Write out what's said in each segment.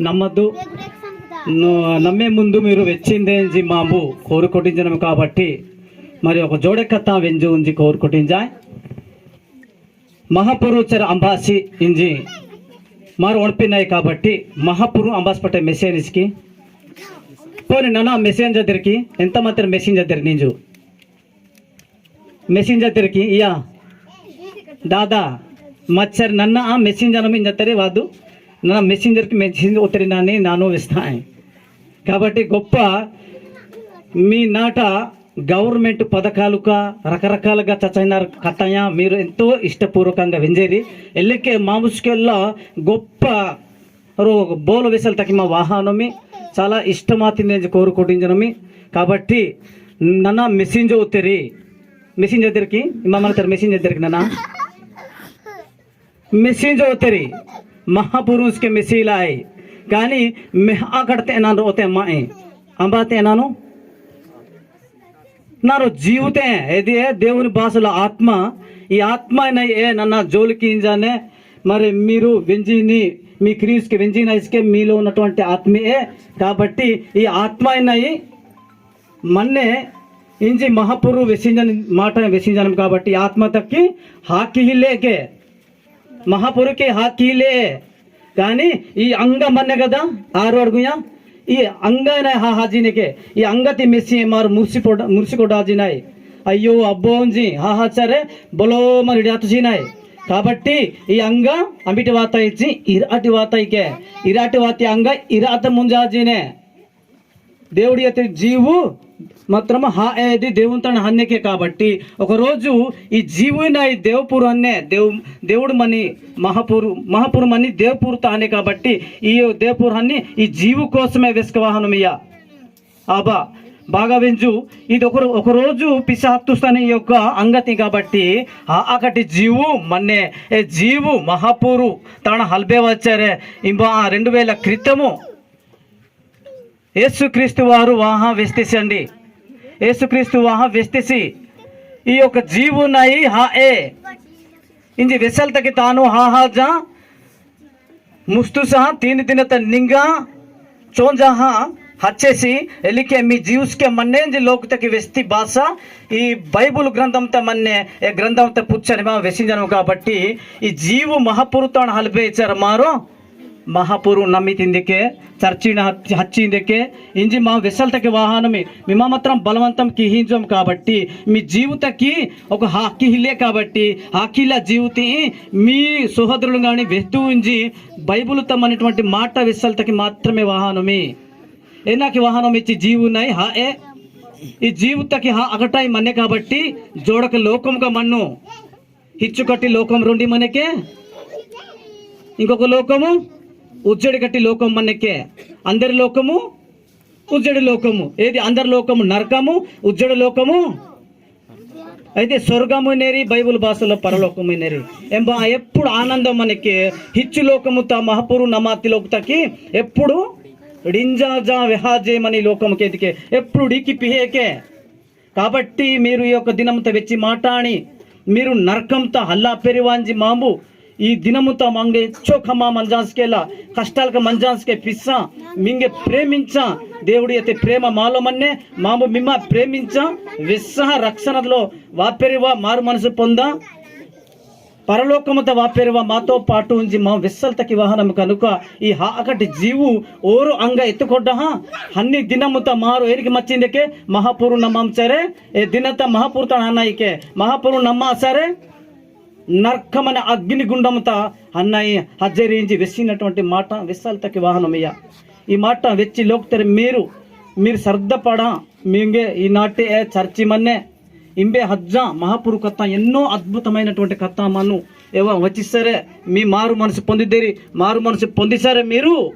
నమ్మద్దు. నమ్మే ముందు మీరు వెచ్చిందేంజి మాము కోరుకొట్టించడం కాబట్టి మరి ఒక జోడెక్కత్తా వెంజు ఉంజి కోరుకొట్టింజాయ్ మహాపురుచర్ అంబాసి ఇంజి మారు ఒడిపినాయి కాబట్టి మహాపురు అంబాస్ పట్టే మెసేజ్కి పోనీ నన్న మెసేజ్ దగ్గరికి ఎంత మాత్రం మెసేజ్ దగ్గర నింజు? మెసేజ్ దగ్గరికి ఇయా దాదా మచ్చర్ నన్న ఆ మెసేజ్ అనమించత్తరే వాదు ನನ್ನ మెసెంజర్కి మెసేజ్ ఉత్తరినాన్ని నాను ఇస్తాను కాబట్టి గొప్ప మీ నాట గవర్నమెంట్ పథకాలుగా రకరకాలుగా చచ్చైనారు కథయ మీరు ఎంతో ఇష్టపూర్వకంగా వింజేరి ఎల్లికే మాముస్కెల్లో గొప్ప రో- బోల విసలు తగ్గి మా వాహనమి చాలా ఇష్టమాతింది కోరుకుంటున్నమి కాబట్టి నన్న మెసేంజ్ ఉత్తరి మెసేంజ్ దగ్గరికి మమ్మల్ని మెసేంజ్ దగ్గరికి నన్న మెసేజ్ అవుతారు మహాపురుషుకి మెసేజ్ కానీ మెహ అక్కడితే ನಾನು ఓతే అమ్మాయి అంబాతే నాను నారు జీవితే ఇది దేవుని భాషలో ఆత్మ. ఈ ఆత్మ అయిన ఏ? నన్న జోలికి ఇంజానే. మరి మీరు వెంజిని మీ క్రీస్కి వెంజిన ఇసుకే మీలో ఉన్నటువంటి ఆత్మయే. కాబట్టి ఈ ఆత్మ అయినాయి మన్నే ఇంజి మహాపురు వెసింజని మాట వెసింజనం కాబట్టి ఆత్మ తక్కి హాకి లేకే మహాపురుకి హాకీలే. కానీ ఈ అంగం మన్నే కదా? ఆరు అడుగుయా? ఈ అంగన హాహాజీనికే ఈ అంగతి మెస్సి మారు ముర్సిపోడ మురిసికొడాజినాయి. అయ్యో అబ్బోంజి హాహాచారే హా సరే మరి జాతుజినాయి కాబట్టి ఈ అంగ అమిటి వాత ఇచ్చి ఇరాటి వాత ఇకే. ఇరాటి వాతి అంగ ఇరాత ముంజాజీనే. దేవుడి యొక్క జీవు మాత్రము హా ఏది దేవుని తన హన్యకే కాబట్టి ఒకరోజు ఈ జీవున ఈ దేవపురు అనే దేవు దేవుడు మని మహాపురు మహాపూర్ మని దేవపూర్ తానే కాబట్టి ఈ దేవపూర్ అన్ని ఈ జీవు కోసమే వెసుకవాహనమయ్యా ఆబా బాగా వింజు. ఇది ఒక ఒకరోజు రోజు ఈ యొక్క అంగతి కాబట్టి అక్కటి అకటి జీవు మన్నే ఏ జీవు మహాపూరు తన హల్బే వచ్చారే. ఇంబా రెండు వేల క్రితము యేసుక్రీస్తు వారు వాహ వెస్తిసండి. యేసుక్రీస్తు వాహ వెస్తిసి ఈ యొక్క జీవు నై హా ఏ. ఇంజి వెసల్తకి తాను హా హా జా. ముస్తు సహ తీని దినత నింగా. చోంజాహ హచ్చేసి. ఎలికే మీ జీవుస్కే మన్నేంజి లోకుతకి వెస్తి భాష ఈ బైబుల్ గ్రంథంతో మన్నే ఏ గ్రంథంతో పుచ్చని మా వెసించను కాబట్టి ఈ జీవు మహాపురుతాణ హల్బే ఇచ్చారు మారు. ಮಹಾಪುರು ನಮ್ಮಿತಿಂದಕ್ಕೆ చర్చిని హచ్చిందకే ఇంజి మా వెసల్తకి వాహనమే మేము మాత్రం బలవంతం కిహించం కాబట్టి మీ జీవితకి ఒక హాకిహిలే కాబట్టి హాకిల జీవితి మీ సోదరులు కానీ వెతూ ఉంచి బైబుల్ తమ్మనేటువంటి మాట విశల్తకి మాత్రమే వాహనమే ఏనాకి వాహనం ఇచ్చి జీవునాయి హా ఏ ఈ జీవితకి హా అగటాయి మన్నే కాబట్టి జోడక లోకంగా మన్ను హిచ్చుకట్టి లోకం రుండి మనకే ఇంకొక లోకము ఉజ్జడి కట్టి లోకం మనకే అందరి లోకము ఉజ్జడి లోకము. ఏది? అందరి లోకము నరకము ఉజ్జడి లోకము? అయితే స్వర్గము నేరి బైబుల్ భాషలో పరలోకము నేరి. ఎంబా ఎప్పుడు ఆనందం మనకి హిచ్చు లోకము తా మహాపురు నమాతి లోకతకి ఎప్పుడు డింజాజా విహాజేమని లోకముకి ఎదికే ఎప్పుడు డీకి పిహేకే. కాబట్టి మీరు ఈ యొక్క దినంతో వెచ్చి మాటాడి మీరు నరకంతో హల్లా పెరివాంజి మాంబు ఈ దినముతో మంగే చోఖమా మంజాన్స్కేలా కష్టాలకు మంజాన్స్కే పిస్సా మింగే ప్రేమించా దేవుడి అయితే ప్రేమ మాలో మన్నే మాము మిమ్మ ప్రేమించా విస్సహ రక్షణలో వాపెరివా మారు మనసు పొందా పరలోకముత వాపెరువ మాతో పాటు ఉంచి మా విస్సల్తకి వాహనం కనుక ఈ హాకటి జీవు ఓరు అంగ ఎత్తుకొడ్డ అన్ని దినముత మారు ఏరికి మచ్చిందకే మహాపూరు నమ్మం సరే ఏ దినత మహాపురుత అన్నాయికే మహాపూరు నమ్మ సరే నర్కమన అగ్ని గుండముత అన్నాయి హజ్జరించి వెసినటువంటి మాట విశాలతకి వాహనమయ్య. ఈ మాట వెచ్చి లోక్తరి మీరు మీరు సర్దపడ మింగే ఈనాటి ఏ చర్చి మన్నే. ఇంబే హజ్జ మహాపురు కథ ఎన్నో అద్భుతమైనటువంటి కథ మను. ఏవో వచ్చిస్తారే మీ మారు మనసు పొందిదేరి మారు మనసు పొందిసారే మీరు.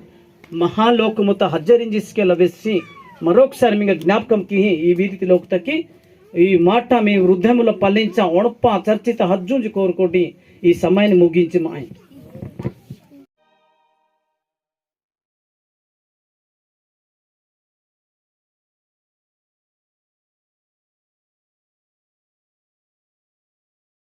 మహాలోకముత హజ్జరించిస్కెళ్ళ వేసి మరొకసారి మీకు జ్ఞాపకంకి ఈ వీధి లోకతకి ఈ మాట మీ వృద్ధములో పల్లించ ఒణప్ప చర్చిత హజ్జుంచి కోరుకోటి ఈ సమయాన్ని ముగించి మా మాయ